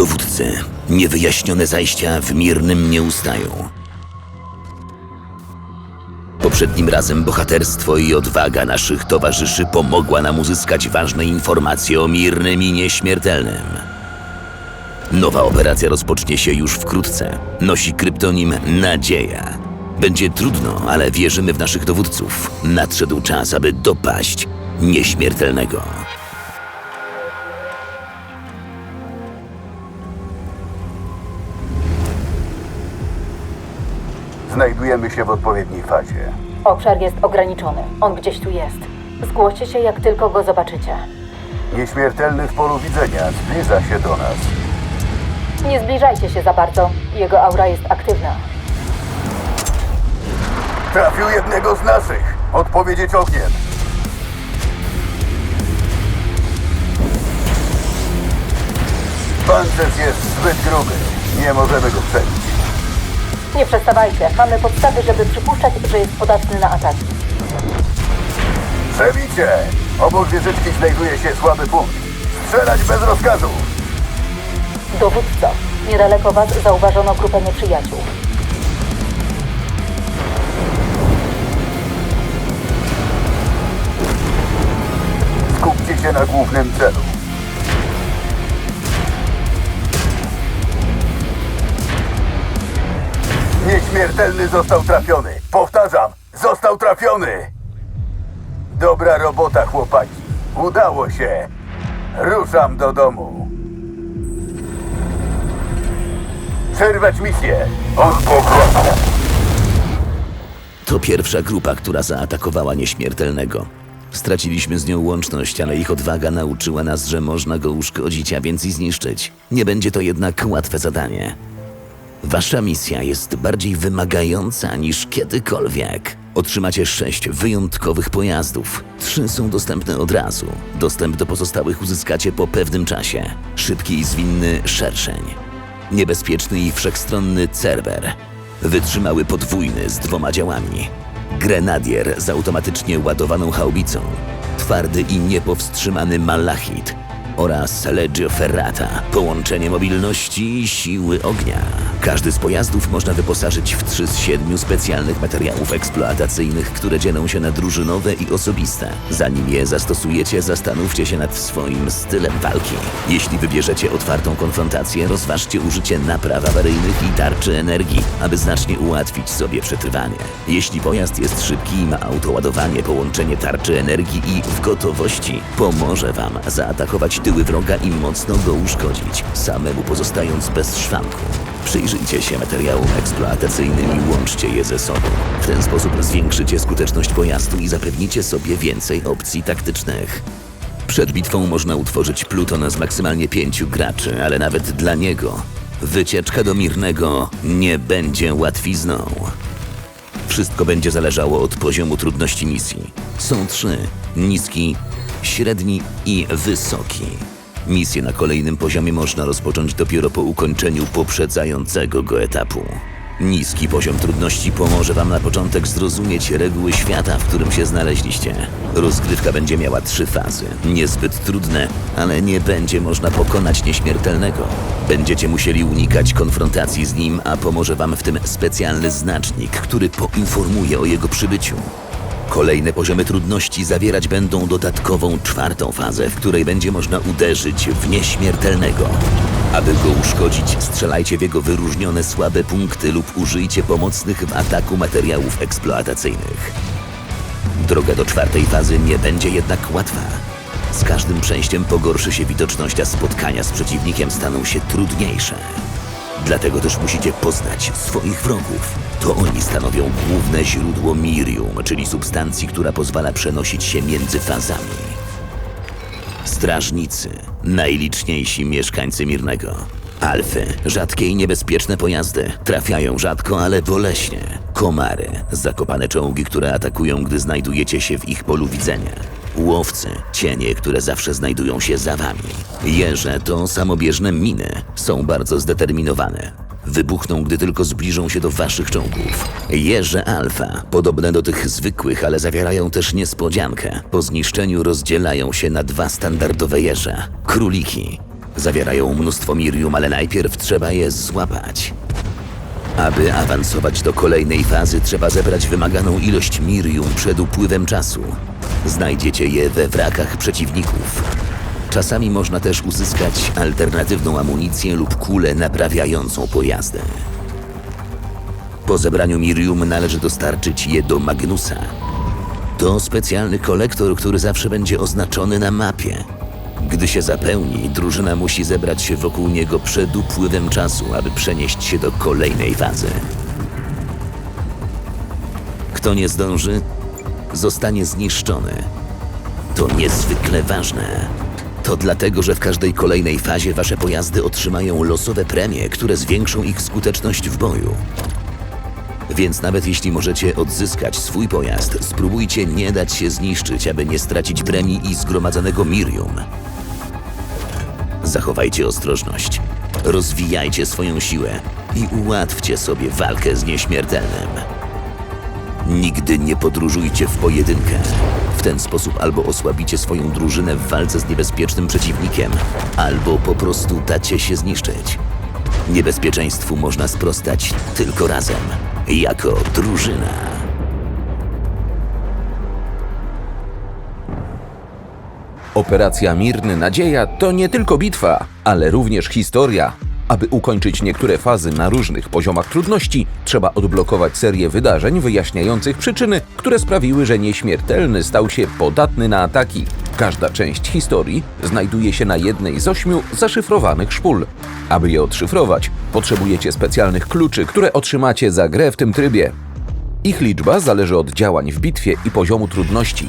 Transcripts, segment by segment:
Dowódcy, niewyjaśnione zajścia w Mirnym nie ustają. Poprzednim razem bohaterstwo i odwaga naszych towarzyszy pomogła nam uzyskać ważne informacje o Mirnym i Nieśmiertelnym. Nowa operacja rozpocznie się już wkrótce. Nosi kryptonim Nadzieja. Będzie trudno, ale wierzymy w naszych dowódców. Nadszedł czas, aby dopaść Nieśmiertelnego. Znajdujemy się w odpowiedniej fazie. Obszar jest ograniczony. On gdzieś tu jest. Zgłoście się, jak tylko go zobaczycie. Nieśmiertelny w polu widzenia zbliża się do nas. Nie zbliżajcie się za bardzo. Jego aura jest aktywna. Trafił jednego z naszych. Odpowiedzieć ogniem. Pancerz jest zbyt gruby. Nie możemy go przebić. Nie przestawajcie. Mamy podstawy, żeby przypuszczać, że jest podatny na ataki. Przebicie! Obok wieżyczki znajduje się słaby punkt. Strzelać bez rozkazu. Dowódco, niedaleko was zauważono grupę nieprzyjaciół. Skupcie się na głównym celu. Nieśmiertelny został trafiony. Powtarzam, został trafiony. Dobra robota, chłopaki. Udało się. Ruszam do domu. Przerwać misję. Powrotu. To pierwsza grupa, która zaatakowała nieśmiertelnego. Straciliśmy z nią łączność, ale ich odwaga nauczyła nas, że można go uszkodzić, a więc i zniszczyć. Nie będzie to jednak łatwe zadanie. Wasza misja jest bardziej wymagająca niż kiedykolwiek. Otrzymacie sześć wyjątkowych pojazdów. Trzy są dostępne od razu. Dostęp do pozostałych uzyskacie po pewnym czasie. Szybki i zwinny szerszeń. Niebezpieczny i wszechstronny Cerber. Wytrzymały podwójny z dwoma działami. Grenadier z automatycznie ładowaną haubicą. Twardy i niepowstrzymany Malachit. Oraz Legio Ferrata. Połączenie mobilności i siły ognia. Każdy z pojazdów można wyposażyć w trzy z siedmiu specjalnych materiałów eksploatacyjnych, które dzielą się na drużynowe i osobiste. Zanim je zastosujecie, zastanówcie się nad swoim stylem walki. Jeśli wybierzecie otwartą konfrontację, rozważcie użycie napraw awaryjnych i tarczy energii, aby znacznie ułatwić sobie przetrwanie. Jeśli pojazd jest szybki i ma autoładowanie, połączenie tarczy energii i w gotowości, pomoże wam zaatakować tyły wroga i mocno go uszkodzić, samemu pozostając bez szwanku. Przyjrzyjcie się materiałom eksploatacyjnym i łączcie je ze sobą. W ten sposób zwiększycie skuteczność pojazdu i zapewnicie sobie więcej opcji taktycznych. Przed bitwą można utworzyć pluton z maksymalnie pięciu graczy, ale nawet dla niego wycieczka do Mirnego nie będzie łatwizną. Wszystko będzie zależało od poziomu trudności misji. Są trzy: niski, średni i wysoki. Misję na kolejnym poziomie można rozpocząć dopiero po ukończeniu poprzedzającego go etapu. Niski poziom trudności pomoże Wam na początek zrozumieć reguły świata, w którym się znaleźliście. Rozgrywka będzie miała trzy fazy. Niezbyt trudne, ale nie będzie można pokonać nieśmiertelnego. Będziecie musieli unikać konfrontacji z nim, a pomoże Wam w tym specjalny znacznik, który poinformuje o jego przybyciu. Kolejne poziomy trudności zawierać będą dodatkową czwartą fazę, w której będzie można uderzyć w nieśmiertelnego. Aby go uszkodzić, strzelajcie w jego wyróżnione słabe punkty lub użyjcie pomocnych w ataku materiałów eksploatacyjnych. Droga do czwartej fazy nie będzie jednak łatwa. Z każdym przejściem pogorszy się widoczność, a spotkania z przeciwnikiem staną się trudniejsze. Dlatego też musicie poznać swoich wrogów. To oni stanowią główne źródło mirium, czyli substancji, która pozwala przenosić się między fazami. Strażnicy, najliczniejsi mieszkańcy Mirnego. Alfy, rzadkie i niebezpieczne pojazdy, trafiają rzadko, ale boleśnie. Komary, zakopane czołgi, które atakują, gdy znajdujecie się w ich polu widzenia. Łowcy, cienie, które zawsze znajdują się za wami. Jeże to samobieżne miny, są bardzo zdeterminowane. Wybuchną, gdy tylko zbliżą się do waszych czołgów. Jeże alfa, podobne do tych zwykłych, ale zawierają też niespodziankę. Po zniszczeniu rozdzielają się na dwa standardowe jeże. Króliki. Zawierają mnóstwo mirium, ale najpierw trzeba je złapać. Aby awansować do kolejnej fazy, trzeba zebrać wymaganą ilość mirium przed upływem czasu. Znajdziecie je we wrakach przeciwników. Czasami można też uzyskać alternatywną amunicję lub kulę naprawiającą pojazdy. Po zebraniu mirium należy dostarczyć je do Magnusa. To specjalny kolektor, który zawsze będzie oznaczony na mapie. Gdy się zapełni, drużyna musi zebrać się wokół niego przed upływem czasu, aby przenieść się do kolejnej fazy. Kto nie zdąży, zostanie zniszczony. To niezwykle ważne. To dlatego, że w każdej kolejnej fazie wasze pojazdy otrzymają losowe premie, które zwiększą ich skuteczność w boju. Więc nawet jeśli możecie odzyskać swój pojazd, spróbujcie nie dać się zniszczyć, aby nie stracić premii i zgromadzonego mirium. Zachowajcie ostrożność. Rozwijajcie swoją siłę i ułatwcie sobie walkę z nieśmiertelnym. Nigdy nie podróżujcie w pojedynkę. W ten sposób albo osłabicie swoją drużynę w walce z niebezpiecznym przeciwnikiem, albo po prostu dacie się zniszczyć. Niebezpieczeństwu można sprostać tylko razem, jako drużyna. Operacja Mirny Nadzieja to nie tylko bitwa, ale również historia. Aby ukończyć niektóre fazy na różnych poziomach trudności, trzeba odblokować serię wydarzeń wyjaśniających przyczyny, które sprawiły, że nieśmiertelny stał się podatny na ataki. Każda część historii znajduje się na jednej z ośmiu zaszyfrowanych szpul. Aby je odszyfrować, potrzebujecie specjalnych kluczy, które otrzymacie za grę w tym trybie. Ich liczba zależy od działań w bitwie i poziomu trudności.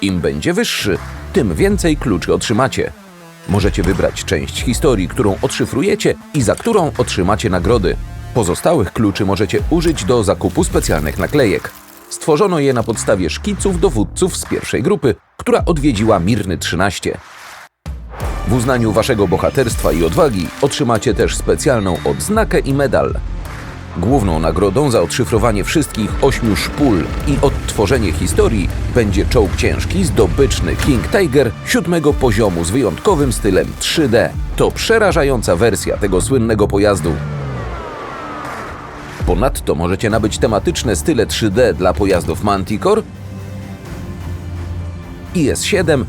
Im będzie wyższy, tym więcej kluczy otrzymacie. Możecie wybrać część historii, którą odszyfrujecie i za którą otrzymacie nagrody. Pozostałych kluczy możecie użyć do zakupu specjalnych naklejek. Stworzono je na podstawie szkiców dowódców z pierwszej grupy, która odwiedziła Mirny 13. W uznaniu waszego bohaterstwa i odwagi otrzymacie też specjalną odznakę i medal. Główną nagrodą za odszyfrowanie wszystkich ośmiu szpul i odtworzenie historii będzie czołg ciężki zdobyczny King Tiger siódmego poziomu z wyjątkowym stylem 3D. To przerażająca wersja tego słynnego pojazdu. Ponadto możecie nabyć tematyczne style 3D dla pojazdów Manticore, IS-7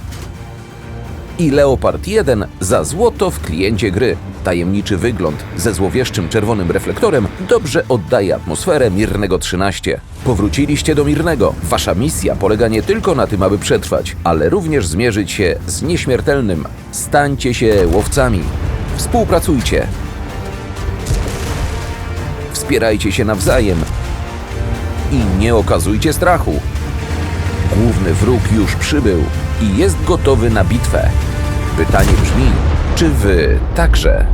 i Leopard 1 za złoto w kliencie gry. Tajemniczy wygląd ze złowieszczym czerwonym reflektorem dobrze oddaje atmosferę Mirnego 13. Powróciliście do Mirnego. Wasza misja polega nie tylko na tym, aby przetrwać, ale również zmierzyć się z nieśmiertelnym. Stańcie się łowcami. Współpracujcie. Wspierajcie się nawzajem i nie okazujcie strachu. Główny wróg już przybył i jest gotowy na bitwę. Pytanie brzmi, czy wy także?